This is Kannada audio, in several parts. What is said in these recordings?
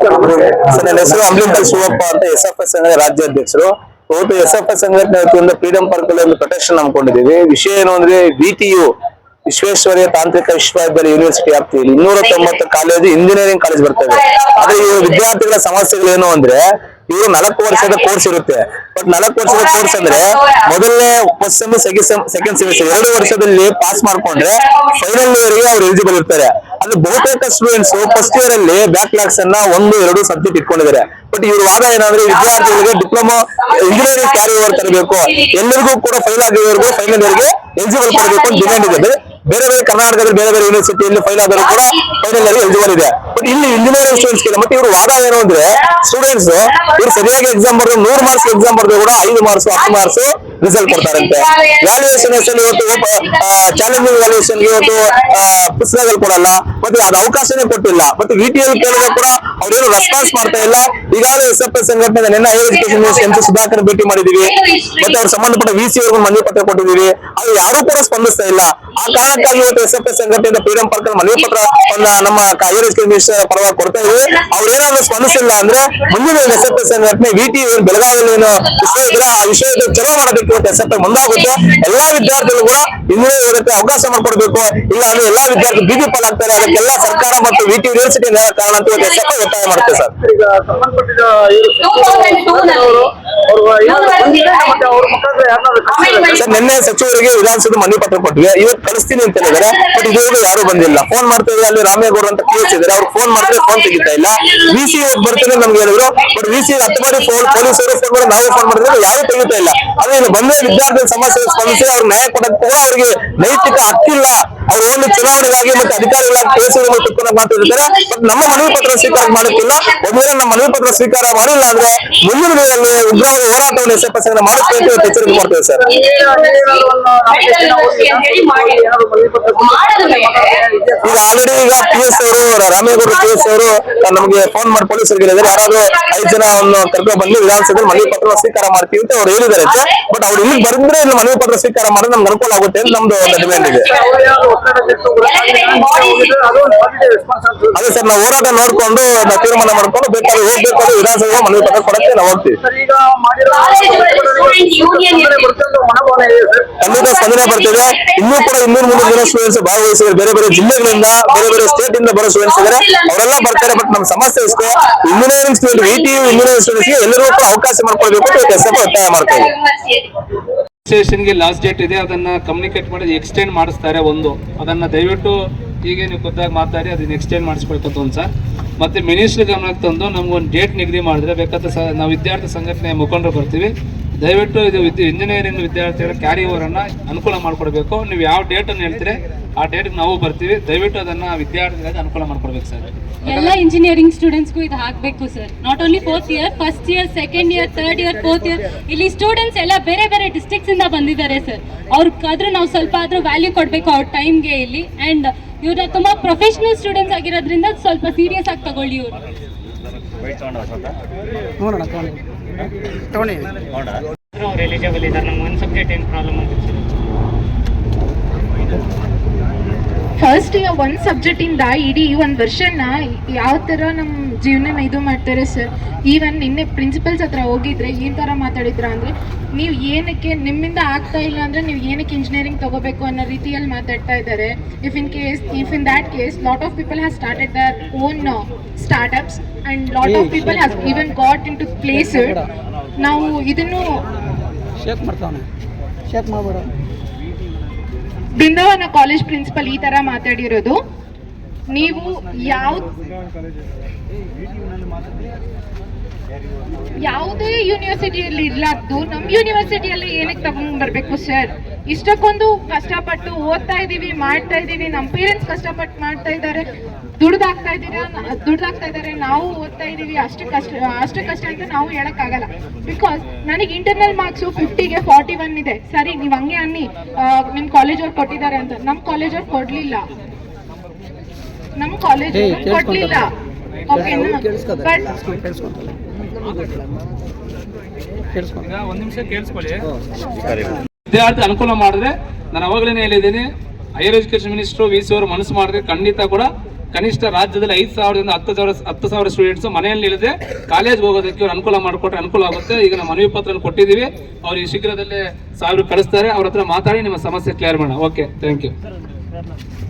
ಸರ್ ನನ್ನ ಹೆಸರು ಅಮೃತಲ್ ಶಿವಪ್ಪ ಅಂತ ಎಸ್ ಎಫ್ ಎಸ್ ಸಂಘದ ರಾಜ್ಯಾಧ್ಯಕ್ಷರು ಇವತ್ತು ಎಸ್ ಎಫ್ ಎಸ್ ಸಂಘಟನೆ ವತಿಯಿಂದ ಫ್ರೀಡಂ ಪಾರ್ಕ್ ಅಲ್ಲಿ ಒಂದು ಪ್ರೊಟೆಕ್ಷನ್ ಹಮ್ಮಿಕೊಂಡಿದ್ದೀವಿ ವಿಷಯ ಏನು ಅಂದ್ರೆ ವಿಟಿಯು ವಿಶ್ವೇಶ್ವರಯ್ಯ ತಾಂತ್ರಿಕ ವಿಶ್ವವಿದ್ಯಾಲಯ ಯೂನಿವರ್ಸಿಟಿ ವ್ಯಾಪ್ತಿಯಲ್ಲಿ ಇನ್ನೂರ ತೊಂಬತ್ತು ಕಾಲೇಜು ಇಂಜಿನಿಯರಿಂಗ್ ಕಾಲೇಜ್ ಬರ್ತವೆ ಆದ್ರೆ ಈ ವಿದ್ಯಾರ್ಥಿಗಳ ಸಮಸ್ಯೆಗಳು ಏನು ಅಂದ್ರೆ, ಇವರು ನಾಲ್ಕು ವರ್ಷದ ಕೋರ್ಸ್ ಇರುತ್ತೆ. ಬಟ್ ನಾಲ್ಕು ವರ್ಷದ ಕೋರ್ಸ್ ಅಂದ್ರೆ ಮೊದಲನೇ ಫಸ್ಟ್ ಸೆಮ್ ಸೆಕೆಂಡ್ ಸೆಮಿಸ್ಟರ್ ಎರಡು ವರ್ಷದಲ್ಲಿ ಪಾಸ್ ಮಾಡ್ಕೊಂಡ್ರೆ ಫೈನಲ್ ಇಯರ್ಗೆ ಅವ್ರು ಎಲಿಜಿಬಲ್ ಇರ್ತಾರೆ. ಅದು ಬಹುತೇಕ ಸ್ಟೂಡೆಂಟ್ಸ್ ಫಸ್ಟ್ ಇಯರ್ ಅಲ್ಲಿ ಬ್ಯಾಕ್ ಲಾಗ್ಸ್ ಅನ್ನ ಒಂದು, ಎರಡು ಸಬ್ಜೆಕ್ಟ್ ಇಟ್ಕೊಂಡಿದ್ದಾರೆ. ಬಟ್ ಇವ್ರ ವಾದ ಏನಂದ್ರೆ ವಿದ್ಯಾರ್ಥಿಗಳಿಗೆ ಡಿಪ್ಲೊಮಾ ಇಂಜಿನಿಯರಿಂಗ್ ಕ್ಯಾರಿ ಓವರ್ ತರಬೇಕು. ಎಲ್ಲರಿಗೂ ಕೂಡ ಫೈನಲ್ ಆಗಿರೋರ್ಗೂ ಫೈನಲ್ ಇಯರ್ಗೆ ಎಲಿಜಿಬಲ್ ಅಂತ ಡಿಮ್ಯಾಂಡ್ ಇದೆ. ಬೇರೆ ಬೇರೆ ಕರ್ನಾಟಕದಲ್ಲಿ ಬೇರೆ ಬೇರೆ ಯೂನಿವರ್ಸಿಟಿಯಲ್ಲಿ ಫೈಲ್ ಆದರೂ ಕೂಡ ಫೈನಲ್ ಅಲ್ಲಿ ಎಲಿಜಿಬಲ್ ಇದೆ. ಬಟ್ ಇಲ್ಲಿ ಇಂಜಿನಿಯರಿಂಗ್ ಸ್ಟೂಡೆಂಟ್ಸ್ಗೆ ಮತ್ತೆ ಇವರು ವಾದ ಏನು ಅಂದ್ರೆ ಸ್ಟೂಡೆಂಟ್ಸ್ ಇವ್ರು ಸರಿಯಾಗಿ ಎಕ್ಸಾಮ್ ಬರೆದು ನೂರು ಮಾರ್ಕ್ಸ್ ಎಕ್ಸಾಮ್ ಬರೆದು ಕೂಡ ಐದು ಮಾರ್ಕ್ಸ್ ಹತ್ತು ಮಾರ್ಕ್ಸ್ ರಿಸಲ್ಟ್ ಕೊಡ್ತಾರಂತೆ. ವ್ಯಾಲ್ಯೂಯೇಷನ್ ಹೆಸರಲ್ಲಿ ಇವತ್ತು ಚಾಲೆಂಜಿಂಗ್ ವ್ಯಾಲ್ಯೂಯೇಷನ್ ಇವತ್ತು ಪುಸ್ತಕಗಳು ಕೊಡಲ್ಲ, ಮತ್ತೆ ಅದು ಅವಕಾಶನೇ ಕೊಟ್ಟಿಲ್ಲ. ಮತ್ತೆ ವಿ ಟಿ ಎಲ್ ಕೇಳಿದ್ರೆ ಕೂಡ ಅವ್ರೇನು ರೆಸ್ಪಾನ್ಸ್ ಮಾಡ್ತಾ ಇಲ್ಲ. ಈಗಾಗಲೇ ಎಸ್ ಎಫ್ ಎಸ್ ಸಂಘಟನೆ ನಿನ್ನೆ higher education minister M Sudhakar ಭೇಟಿ ಮಾಡಿದೀವಿ ಮತ್ತೆ ಅವ್ರ ಸಂಬಂಧಪಟ್ಟ ವಿ ಸಿ ಅವ್ರಿಗೆ ಮನವಿ ಪತ್ರ ಕೊಟ್ಟಿದ್ದೀವಿ. ಅದು ಯಾರು ಕೂಡ ಸ್ಪಂದಿಸ್ತಾ ಇಲ್ಲ. ಆ ಕಾರಣಕ್ಕಾಗಿ ಇವತ್ತು ಎಸ್ ಎಫ್ ಎಸ್ ಸಂಘಟನೆಯಿಂದ ಫ್ರೀಡಂ ಪಾರ್ಕ್ ಮನವಿ ಪತ್ರ ಒಂದು ನಮ್ಮ ಕಾವೇರಿ ಮಿನಿಸ್ಟರ್ ಪರವಾಗಿ ಕೊಡ್ತಾ ಇದ್ದೀವಿ ಅವ್ರು ಏನಾದ್ರು ಸ್ಪಂದಿಸಿಲ್ಲ ಅಂದ್ರೆ ಮುಂದಿನ ಎಸ್ ಎಫ್ ಎಸ್ ಸಂಘಟನೆ ವಿಟಿ ಬೆಳಗಾವಿಯಲ್ಲಿ ಏನು ವಿಶ್ವವಿದ್ಯಾಲಯ ಆ ವಿಷಯದ ಚಲೋ ಮಾಡಬೇಕು ಇವತ್ತು ಎಸ್ ಎಫ್ ಮುಂದಾಗುತ್ತೆ. ಎಲ್ಲಾ ವಿದ್ಯಾರ್ಥಿಗಳು ಕೂಡ ಇನ್ನೇ ಓದಕ್ಕೆ ಅವಕಾಶ ಮಾಡ್ಕೊಡ್ಬೇಕು. ಇಲ್ಲ ಅಂದ್ರೆ ಎಲ್ಲಾ ವಿದ್ಯಾರ್ಥಿ ಬೀದಿ ಪಾಲಾಗ್ತಾರೆ. ಅದಕ್ಕೆಲ್ಲ ಸರ್ಕಾರ ಮತ್ತು ವಿಟಿ ಯೂನಿವರ್ಸಿಟಿ ಕಾರಣ ಅಂತ ಇವತ್ತು ಎಸ್ ಎಫ್ ಒತ್ತಾಯ ಮಾಡುತ್ತೆ ಸರ್? ಸರ್ ನಿನ್ನೆ ಸಚಿವರಿಗೆ ವಿಧಾನಸಭೆ ಮನವಿ ಪತ್ರ ಕೊಟ್ಟಿವೆ ಇವತ್ತು ಕಳಿಸ್ತೀನಿ ಅಂತ ಹೇಳಿದಾರೆ ಬಟ್ ಇದುವರೆಗೂ ಯಾರು ಬಂದಿಲ್ಲ. ಫೋನ್ ಮಾಡ್ತಾ ಇದ್ರೆ ಅಲ್ಲಿ ರಾಮೇಗೌಡ ಅಂತ ಕೇಳ್ತಿದ್ದಾರೆ. ಎಸ್ ಅವ್ರು ಫೋನ್ ಮಾಡಿದ್ರೆ ಫೋನ್ ತೆಗಿತಾ ಇಲ್ಲ. ವಿ ಸಿ ಬರ್ತಾನೆ ನಮ್ಗೆ ಹೇಳಿದ್ರು. ಬಟ್ ವಿ ಸಿ ಹತ್ತು ಬಾರಿ ಫೋನ್ ಪೊಲೀಸರು ಫೋನ್ ಮಾಡಿ ನಾವೇ ಫೋನ್ ಮಾಡಿದ್ರೆ ಯಾರು ತೆಗಿತಾ ಇಲ್ಲ. ಅದೇ ಇಲ್ಲಿ ಬಂದ್ರೆ ವಿದ್ಯಾರ್ಥಿ ಸಮಸ್ಯೆ ಸ್ಪಂದಿಸಿ ಅವ್ರ ನ್ಯಾಯ ಕೊಡಕ್ಕೆ ಕೂಡ ಅವ್ರಿಗೆ ನೈತಿಕ ಹಕ್ಕಿಲ್ಲ. ಅವ್ರು ಒಂದು ಚುನಾವಣೆಗಾಗಿ ಮತ್ತೆ ಅಧಿಕಾರಿಗಳಾಗಿ ಕೇಸುಗಳನ್ನು ತುಕ್ಕನ ಮಾಡ್ತಿರ್ತಾರೆ? ಬಟ್ ನಮ್ಮ ಮನವಿ ಪತ್ರ ಸ್ವೀಕಾರ ಮಾಡುತ್ತಿಲ್ಲ. ಒಂದು ನಮ್ಮ ಮನವಿ ಪತ್ರ ಸ್ವೀಕಾರ ಮಾಡಿಲ್ಲ ಅಂದ್ರೆ ಮುಂದಿನ ದಿನದಲ್ಲಿ ಉಗ್ರವಾದ ಹೋರಾಟವನ್ನು ಎಸ್ ಎಫ್ ಎಸ್ ಅಂತ ಎಚ್ಚರಿಕೆ ಮಾಡ್ತೇವೆ ಸರ್. ಒಂದು ಈಗ ಆಲ್ರೆಡಿ ಈಗ ಪಿ ಎಸ್ ಅವರು, ರಾಮೇಗೌಡ ಪಿ ಎಸ್ ಅವರು ನಮಗೆ ಫೋನ್ ಮಾಡಿ ಪೊಲೀಸರಿಗೆ ಹೇಳಿದ್ದಾರೆ. ಯಾರಾದ್ರೂ ಐದು ಜನ ಕರ್ಕೊಂಡು ಬಂದು ವಿಧಾನಸಭೆ ಮನವಿ ಪತ್ರ ಸ್ವೀಕಾರ ಮಾಡ್ತೀವಿ ಅಂತ ಅವ್ರು ಹೇಳಿದ್ದಾರೆ ಬಟ್ ಅವ್ರು ಇಲ್ಲಿ ಬಂದ್ರೆ ಇಲ್ಲಿ ಮನವಿ ಪತ್ರ ಸ್ವೀಕಾರ ಮಾಡಿದ್ರೆ ನಮ್ಗೆ ಅನುಕೂಲ ಆಗುತ್ತೆ ಅಂತ ನಮ್ದು ಒಂದು ಡಿಮ್ಯಾಂಡ್ ಇದೆ. ಅದು ಸರ್ ನಾವು ಹೋರಾಟ ನೋಡ್ಕೊಂಡು ನಾವು ತೀರ್ಮಾನ ಮಾಡ್ಕೊಂಡು ಬೇಕಾದ್ರೆ ಹೋಗ್ಬೇಕಾದ್ರೆ ವಿಧಾನಸಭೆ ಮನವಿ ಪತ್ರ ಕೊಡಕ್ಕೆ ನಾವು ಹೋಗ್ತೀವಿ. ಖಂಡಿತ ಸ್ಪಂದನೆ ಬರ್ತಿದೆ. ಇನ್ನೂ ಕೂಡ ಇನ್ನೂರ್ ಮೂರು ಜನ ಸ್ಟೂಡೆಂಟ್ಸ್ ಭಾಗವಹಿಸಿದ್ರೆ ಬೇರೆ ಬೇರೆ ಜಿಲ್ಲೆಗಳಿಂದ ಬೇರೆ ಬೇರೆ ಸ್ಟೇಟ್ ಇಂದ ಬರೋ ಸ್ಟೂಡೆಂಟ್ಸ್ ಇದ್ದಾರೆ ಅವರೆಲ್ಲ ಬರ್ತಾರೆ ಬಟ್ ನಮ್ಮ ಸಮಸ್ಯೆ ಇಷ್ಟೇ engineering student V T engineering ಸ್ಟೂಡೆಂಟ್ಸ್ಗೆ ಎಲ್ಲರಿಗೂ ಕೂಡ ಅವಕಾಶ ಮಾಡ್ಕೊಳ್ಬೇಕು ಅಂತ ಎಸ್ ಎಫ್ ಒತ್ತಾಯ ಮಾಡ್ತಾ ಇದ್ದೀವಿ ಗೆ ಲಾಸ್ಟ್ ಡೇಟ್ ಇದೆ, ಅದನ್ನ ಕಮ್ಯುನಿಕೇಟ್ ಮಾಡಿ ಎಕ್ಸ್ಟೆಂಡ್ ಮಾಡಿಸ್ತಾರೆ ಒಂದು. ಅದನ್ನ ದಯವಿಟ್ಟು ಈಗ ನೀವು ಖುದ್ದಾಗಿ ಮಾತಾಡಿ, ಅದನ್ನ ಎಕ್ಸ್ಟೆಂಡ್ ಮಾಡಿಸ್ಕೊಳ್ಕೊತ ಒಂದು ಸರ್. ಮತ್ತೆ ಮಿನಿಸ್ಟರ್ ಗಮನಕ್ಕೆ ತಂದು ನಮ್ಗೊಂದು ಡೇಟ್ ನಿಗದಿ ಮಾಡಿದ್ರೆ, ಬೇಕಾದ್ರೆ ನಾವು ವಿದ್ಯಾರ್ಥಿ ಸಂಘಟನೆ ಮುಖಂಡರು ಬರ್ತೀವಿ. ದಯವಿಟ್ಟು ಇದು ಇಂಜಿನಿಯರಿಂಗ್ ವಿದ್ಯಾರ್ಥಿಗಳ ಕ್ಯಾರಿ ಓವರನ್ನು ಅನುಕೂಲ ಮಾಡಿಕೊಡ್ಬೇಕು. ನೀವು ಯಾವ ಡೇಟನ್ನು ಹೇಳ್ತೀರಿ ಆ ಡೇಟ್ಗೆ ನಾವು ಬರ್ತೀವಿ. ದಯವಿಟ್ಟು ಅದನ್ನ ವಿದ್ಯಾರ್ಥಿಗಳಿಗೆ ಅನುಕೂಲ ಮಾಡ್ಕೊಡ್ಬೇಕು ಸರ್. ಎಲ್ಲ ಇಂಜಿನಿಯರಿಂಗ್ ಸ್ಟೂಡೆಂಟ್ಸ್ಗೂ ಇದು ಹಾಕಬೇಕು sir. Not only fourth year first year second year third year fourth year ಇಲ್ಲಿ ಸ್ಟೂಡೆಂಟ್ಸ್ ಎಲ್ಲ ಬೇರೆ ಬೇರೆ ಡಿಸ್ಟಿಕ್ಸ್ ಇಂದ ಬಂದಿದ್ದಾರೆ ಸರ್. ಅವ್ರಿಗಾದ್ರೂ ನಾವು ಸ್ವಲ್ಪ ಆದ್ರೂ ವ್ಯಾಲ್ಯೂ ಕೊಡಬೇಕು ಅವ್ರ ಟೈಮ್ಗೆ ಇಲ್ಲಿ. ಆ್ಯಂಡ್ ಇವ್ರ ತುಂಬ ಪ್ರೊಫೆಷನಲ್ ಸ್ಟೂಡೆಂಟ್ಸ್ ಆಗಿರೋದ್ರಿಂದ ಸ್ವಲ್ಪ ಸೀರಿಯಸ್ ಆಗಿ ತಗೊಳ್ಳಿ ಇವರು. ಅವ್ರು ಎಲಿಜಿಬಲ್ ಇದ್ದಾರೆ. ನಮ್ಗೆ ಒಂದು ಸಬ್ಜೆಕ್ಟ್ ಏನು ಪ್ರಾಬ್ಲಮ್ ಆಗುತ್ತೆ ಫಸ್ಟ್ ಒಂದು ಸಬ್ಜೆಕ್ಟಿಂದ ಇಡೀ ಒಂದು ವರ್ಷನ ಯಾವ ಥರ ನಮ್ಮ ಜೀವನ ಇದು ಮಾಡ್ತಾರೆ ಸರ್ ಈವನ್ ನಿನ್ನೆ ಪ್ರಿನ್ಸಿಪಲ್ಸ್ ಹತ್ರ ಹೋಗಿದ್ರೆ ಈ ಥರ ಮಾತಾಡಿದ್ರ ಅಂದರೆ ನೀವು ಏನಕ್ಕೆ ನಿಮ್ಮಿಂದ ಆಗ್ತಾ ಇಲ್ಲ ಅಂದರೆ ನೀವು ಏನಕ್ಕೆ ಇಂಜಿನಿಯರಿಂಗ್ ತಗೋಬೇಕು ಅನ್ನೋ ರೀತಿಯಲ್ಲಿ ಮಾತಾಡ್ತಾ ಇದ್ದಾರೆ. If in case if in that case lot of people has started their own startups and lot of people has even got into place ನಾವು ಇದನ್ನು ಶೇಕ್ ಮಾಡ್ತಾವನೆ. ಶೇಕ್ ಮಾಡ್ಬೇಡ. ಬೃಂದಾವನ ಕಾಲೇಜ್ ಪ್ರಿನ್ಸಿಪಲ್ ಈ ತರ ಮಾತಾಡಿರೋದು. ನೀವು ಯಾವ ಯಾವುದೇ ಯೂನಿವರ್ಸಿಟಿಯಲ್ಲಿ ಇರ್ಲಾರ್ದು ನಮ್ಮ ಯೂನಿವರ್ಸಿಟಿಯಲ್ಲಿ ಏನಕ್ಕೆ ತಗೊಂಡ್ ಬರ್ಬೇಕು ಸರ್ ಇಷ್ಟಕ್ಕೊಂದು ಕಷ್ಟಪಟ್ಟು ಓದ್ತಾ ಇದೀವಿ ಮಾಡ್ತಾ ಇದೀವಿ ನಮ್ಮ ಪೇರೆಂಟ್ಸ್ ಕಷ್ಟಪಟ್ಟು ಮಾಡ್ತಾ ಇದ್ದಾರೆ. ದುಡ್ದಾಗ್ತಾ ಇದ್ದೀರಾ? ದುಡ್ದಾಗ್ತಾ ಇದ್ದಾರೆ. ನಾವು ಓದ್ತಾ ಇದೀವಿ ಅಷ್ಟು ಕಷ್ಟ ಅಷ್ಟು ಕಷ್ಟ ಅಂತ ನಾವು ಹೇಳಕ್ಕಾಗಲ್ಲ. ಬಿಕಾಸ್ ನನಗೆ ಇಂಟರ್ನಲ್ ಮಾರ್ಕ್ಸು ಫಿಫ್ಟಿಗೆ ಫಾರ್ಟಿ ಒನ್ ಇದೆ. ಸರಿ ನೀವು ಹಂಗೆ ಅನ್ನಿ. ನಿಮ್ಮ ನಿಮ್ ಕಾಲೇಜ್ ಅವ್ರು ಕೊಟ್ಟಿದ್ದಾರೆ ಅಂತ. ನಮ್ಮ ಕಾಲೇಜ್ ಅವ್ರು ಕೊಡ್ಲಿಲ್ಲ. ನಮ್ಮ ಕಾಲೇಜ್ ಕೊಡ್ಲಿಲ್ಲ. ಓಕೆ ಬಟ್ ಕೇಳಿಸ್ಕೊಂತಾರೆ ಕೇಳಿಸ್ಕೊಂತ ಒಂದ್ ನಿಮಿಷ ಕೇಳಿಸ್ಕೊಳ್ಳಿ. ವಿದ್ಯಾರ್ಥಿ ಅನುಕೂಲ ಮಾಡಿದ್ರೆ ನಾನು ಅವಾಗಲೇ ಹೇಳಿದ್ದೀನಿ higher education minister V C ಅವರು ಮನಸ್ಸು ಮಾಡಿದ್ರೆ ಖಂಡಿತ ಕೂಡ ಕನಿಷ್ಠ ರಾಜ್ಯದಲ್ಲಿ ಐದು ಸಾವಿರದಿಂದ ಹತ್ತು ಸಾವಿರ ಹತ್ತು ಸಾವಿರ ಸ್ಟೂಡೆಂಟ್ಸ್ ಮನೆಯಲ್ಲಿ ಇಳಿದೆ ಕಾಲೇಜ್ ಹೋಗೋದಕ್ಕೆ ಅವ್ರು ಅನುಕೂಲ ಮಾಡಿಕೊಟ್ರೆ ಅನುಕೂಲ ಆಗುತ್ತೆ. ಈಗ ನಮ್ಮ ಮನವಿ ಪತ್ರ ಕೊಟ್ಟಿದ್ದೀವಿ. ಅವ್ರು ಈ ಶೀಘ್ರದಲ್ಲೇ ಸಾವಿರ ಕಳಿಸ್ತಾರೆ. ಅವ್ರ ಹತ್ರ ಮಾತಾಡಿ, ನಿಮ್ಮ ಸಮಸ್ಯೆ ಕ್ಲಿಯರ್ ಮಾಡೋಣ. ಓಕೆ ಥ್ಯಾಂಕ್ ಯು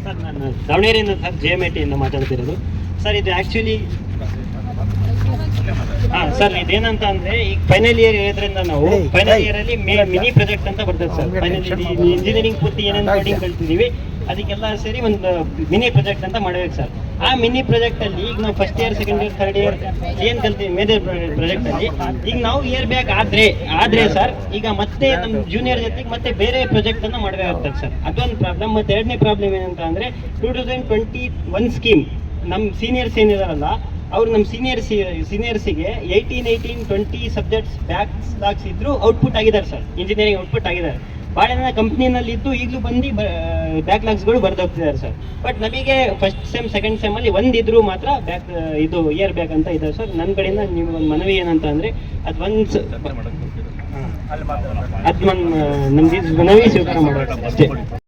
ಸರ್, ನಾನು ದಾವಣಗೆರೆಯಿಂದ ಸರ್ ಜೆ ಎಂ ಐ ಟಿಯಿಂದ ಮಾತಾಡ್ತಿರೋದು. ಸರ್, ಇದು ಆ್ಯಕ್ಚುಲಿ ಹಾಂ ಸರ್ ಇದೇನಂತ ಅಂದ್ರೆ ಈಗ ಫೈನಲ್ ಇಯರ್ ಇರೋದ್ರಿಂದ ನಾವು ಫೈನಲ್ ಇಯರ್ ಅಲ್ಲಿ ಮಿನಿ ಪ್ರಾಜೆಕ್ಟ್ ಅಂತ ಬರ್ತದೆ ಸರ್. ಫೈನಲ್ ಇಂಜಿನಿಯರಿಂಗ್ ಪೂರ್ತಿ ಏನೇನು ಕೋಡಿಂಗ್ ಕಲ್ತಿದೀವಿ ಅದಕ್ಕೆಲ್ಲ ಸೇರಿ ಒಂದು ಮಿನಿ ಪ್ರಾಜೆಕ್ಟ್ ಅಂತ ಮಾಡಬೇಕು ಸರ್. ಆ ಮಿನಿ ಪ್ರಾಜೆಕ್ಟಲ್ಲಿ ಈಗ ನಾವು first year second year third year ಏನ್ ಕಲ್ತೀವಿ ಮೇಜರ್ ಪ್ರಾಜೆಕ್ಟಲ್ಲಿ ಈಗ ನಾವು ಇಯರ್ ಬ್ಯಾಕ್ ಆದ್ರೆ ಆದ್ರೆ ಸರ್ ಈಗ ಮತ್ತೆ ನಮ್ಮ ಜೂನಿಯರ್ ಜೊತೆಗೆ ಮತ್ತೆ ಬೇರೆ ಪ್ರಾಜೆಕ್ಟ್ ಅನ್ನ ಮಾಡಬೇಕಾಗ್ತದೆ ಸರ್. ಅದೊಂದು ಪ್ರಾಬ್ಲಮ್ ಮತ್ತೆ ಎರಡನೇ ಪ್ರಾಬ್ಲಮ್ ಏನಂತ ಅಂದ್ರೆ two thousand twenty one scheme ನಮ್ಮ ಸೀನಿಯರ್ಸ್ ಏನಿದಾರಲ್ಲ ಅವ್ರು ನಮ್ಮ seniors ಸೀನಿಯರ್ಸಿಗೆ eighteen eighteen twenty subjects backlogs ಇದ್ರು ಔಟ್ಪುಟ್ ಆಗಿದ್ದಾರೆ ಸರ್ ಇಂಜಿನಿಯರಿಂಗ್ ಔಟ್ಪುಟ್ ಆಗಿದ್ದಾರೆ. ಭಾಳ ಜನ ಕಂಪ್ನಿನಲ್ಲಿ ಇದ್ದು ಈಗಲೂ ಬಂದು ಬ್ಯಾಕ್ಲಾಗ್ಸ್ಗಳು ಬರ್ದೋಗ್ತಿದ್ದಾರೆ ಸರ್ ಬಟ್ ನಮಗೆ ಫಸ್ಟ್ ಸೆಮ್ ಸೆಕೆಂಡ್ ಸೆಮ್ಮಲ್ಲಿ ಒಂದಿದ್ರು ಮಾತ್ರ ಬ್ಯಾಕ್ ಇದು ಇಯರ್ ಬ್ಯಾಕ್ ಅಂತ ಇದೆ ಸರ್ ನನ್ನ ಕಡೆಯಿಂದ ನಿಮ್ಗೆ ಒಂದು ಮನವಿ ಏನಂತ ಅಂದರೆ ಅದು ಒಂದು ಅದು ನಮ್ಮ ನಮ್ದು ಇದು ಮನವಿ ಸ್ವೀಕಾರ ಮಾಡೋಣ ಅಷ್ಟೇ.